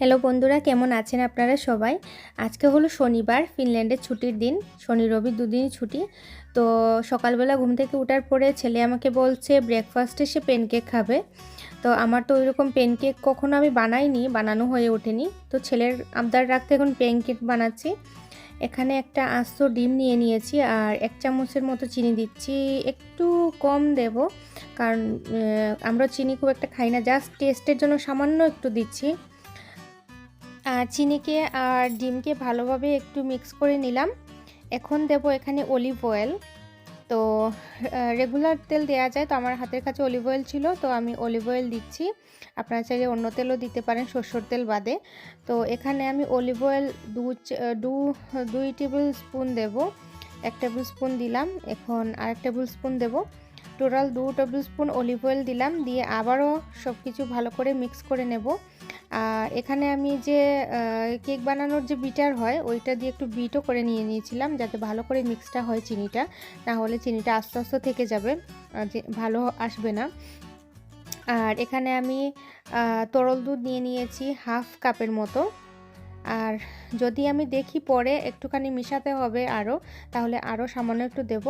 Hello বন্ধুরা, কেমন আছেন আপনারা সবাই? আজকে হলো শনিবার, ফিনল্যান্ডের ছুটির দিন, শনি রবি দুদিনই ছুটি। তো সকালবেলা ঘুম থেকে ওঠার পরে ছেলে আমাকে বলছে ব্রেকফাস্টে সে প্যানকেক খাবে। তো আমার তো ওইরকম প্যানকেক কখনো আমি বানাইনি, বানানো হয়ে ওঠেনি। তো ছেলের আবদার রাখতে এখন প্যানকেক বানাচ্ছি। এখানে একটা আস্ত ডিম নিয়ে নিয়েছি আর এক চামচের মতো চিনি দিচ্ছি, একটু কম দেব। কারণ আমরা চিনি খুব একটা খাই না, জাস্ট টেস্টের জন্য সামান্য একটু দিচ্ছি। চিনিকে আর ডিমকে ভালোভাবে একটু মিক্স করে নিলাম। এখন দেব এখানে অলিভ অয়েল তো রেগুলার তেল দেওয়া যায়, তো আমার হাতের কাছে অলিভ অয়েল ছিল, তো আমি অলিভ অয়েল দিচ্ছি। আপনারা চাইলে অন্য তেলও দিতে পারেন, সর্ষের তেল বাদে। তো, এখানে আমি অলিভ অয়েল দু দু, দুই টেবিল স্পুন দেব। এক টেবিল স্পুন দিলাম। এখন আরেক টেবিল স্পুন দেব। টোটাল দু টেবিল স্পুন অলিভ অয়েল দিলাম। দিয়ে আবারও সব কিছু ভালো করে মিক্স করে নেব। এখানে আমি যে কেক বানানোর যে বিটার হয়, ওইটা দিয়ে একটু বিটও করে নিয়ে নিয়েছিলাম যাতে ভালো করে মিক্সটা হয় চিনিটা। না হলে চিনিটা আস্তে আস্তে থেকে যাবে ভালো আসবে না। আর এখানে আমি তরল দুধ নিয়ে নিয়েছি হাফ কাপের মতো। আর যদি আমি দেখি পরে একটুখানি মিশাতে হবে আরও তাহলে আরও সামান্য একটু দেব।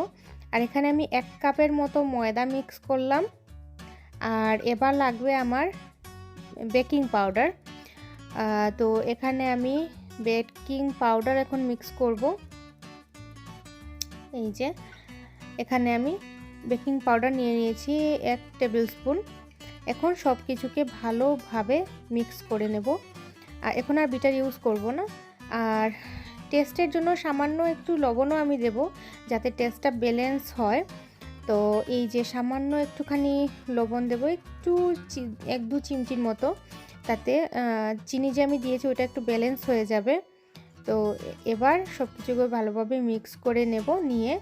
আর এখানে আমি এক কাপের মতো ময়দা মিক্স করলাম। আর এবার লাগবে আমার বেকিং পাউডার। তো এখানে আমি বেকিং পাউডার এখন মিক্স করব। এই যে, এখানে আমি বেকিং পাউডার নিয়ে নিয়েছি এক টেবিল স্পুন। এখন সব কিছুকে ভালোভাবে মিক্স করে নেব। আর এখন আর বিটার ইউজ করব না। আর টেস্টের জন্য সামান্য একটু লবণও আমি দেব, যাতে টেস্টটা ব্যালেন্স হয়। তো এই যে সামান্য একটুখানি লবণ দেবো, একটু এক দু চিমচির মতো। তাতে চিনি যে আমি দিয়েছি ওটা একটু ব্যালেন্স হয়ে যাবে। তো এবার সব কিছুকে ভালোভাবে মিক্স করে নেব, নিয়ে।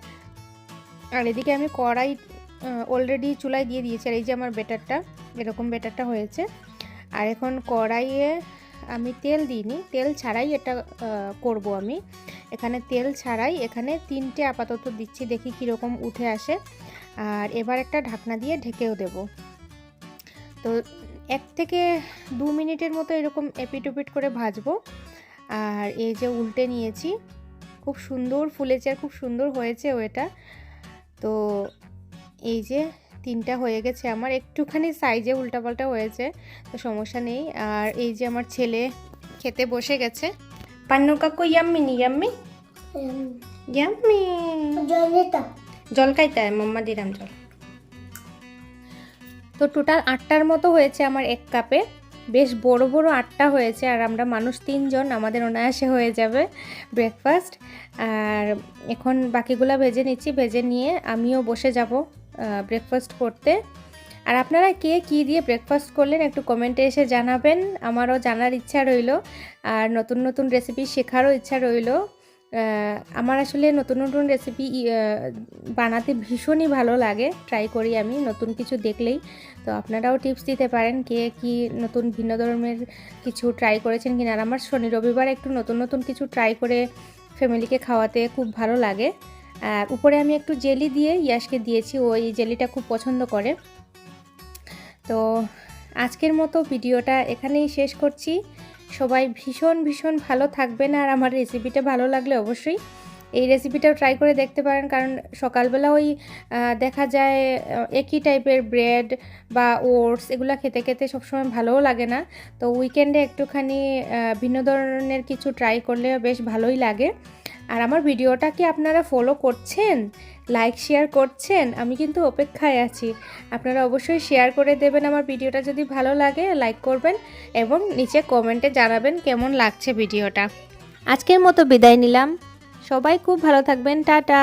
আর এদিকে আমি কড়াই অলরেডি চুলায় দিয়ে দিয়েছি, আর এই যে আমার বেটারটা এরকম বেটারটা হয়েছে। আর এখন কড়াইয়ে আমি তেল দিইনি, তেল ছাড়াই এটা করব আমি। এখানে তেল ছাড়াই এখানে তিনটে আপাতত দিচ্ছি, দেখি কীরকম উঠে আসে। আর এবার একটা ঢাকনা দিয়ে ঢেকেও দেব। তো এক থেকে দু মিনিটের মতো এরকম এপিট ওপিট করে ভাজবো। আর এই যে উল্টে নিয়েছি, খুব সুন্দর ফুলেছে আর খুব সুন্দর হয়েছে ওটা তো এই যে তিনটা হয়ে গেছে আমার, একটুখানি সাইজে উল্টাপাল্টা হয়েছে, তো সমস্যা নেই। আর এই যে আমার ছেলে খেতে বসে গেছে পান্নু কাকু ইয়াম্মি নি ইয়াম্মি ইয়াম্মি জল খাইতে মাম্মা দিলাম জল তো টোটাল আটটার মতো হয়েছে আমার এক কাপে বেশ বড় বড় আটটা হয়েছে আর আমরা মানুষ তিনজন আমাদের অনায়াসে হয়ে যাবে ব্রেকফাস্ট আর এখন বাকিগুলো ভেজে নিচ্ছি ভেজে নিয়ে আমিও বসে যাব ব্রেকফাস্ট করতে। আর আপনারা কে কী দিয়ে ব্রেকফাস্ট করলেন একটু কমেন্টে এসে জানাবেন। আমারও জানার ইচ্ছা রইল। আর নতুন নতুন রেসিপি শেখারও ইচ্ছা রইল। আমার আসলে নতুন নতুন রেসিপি বানাতে ভীষণই ভালো লাগে। ট্রাই করি আমি, নতুন কিছু দেখলেই। তো আপনারাও টিপস দিতে পারেন কে কি নতুন ভিন্ন ধরনের কিছু ট্রাই করেছেন কিনা। আর আমার শনি রবিবার একটু নতুন নতুন কিছু ট্রাই করে ফ্যামিলিকে খাওয়াতে খুব ভালো লাগে। উপরে আমি একটু জেলি দিয়ে ইয়াসকে দিয়েছি। ও এই জেলিটা খুব পছন্দ করে। তো আজকের মতো ভিডিওটা এখানেই শেষ করছি। সবাই ভীষণ ভীষণ ভালো থাকবেন আর আমার রেসিপিটা ভালো লাগলে অবশ্যই এই রেসিপিটাও ট্রাই করে দেখতে পারেন। কারণ সকালবেলা ওই দেখা যায় একই টাইপের ব্রেড বা ওটস এগুলো খেতে খেতে সবসময় ভালোও লাগে না। তো উইকেন্ডে একটুখানি ভিন্ন ধরনের কিছু ট্রাই করলে বেশ ভালোই লাগে। আর আমার ভিডিওটা কি আপনারা ফলো করছেন? লাইক, শেয়ার করছেন, আমি কিন্তু অপেক্ষায় আছি। আপনারা অবশ্যই শেয়ার করে দেবেন আমার ভিডিওটা যদি ভালো লাগে, লাইক করবেন এবং নিচে কমেন্টে জানাবেন কেমন লাগছে ভিডিওটা। আজকের মতো বিদায় নিলাম। সবাই খুব ভালো থাকবেন। টাটা।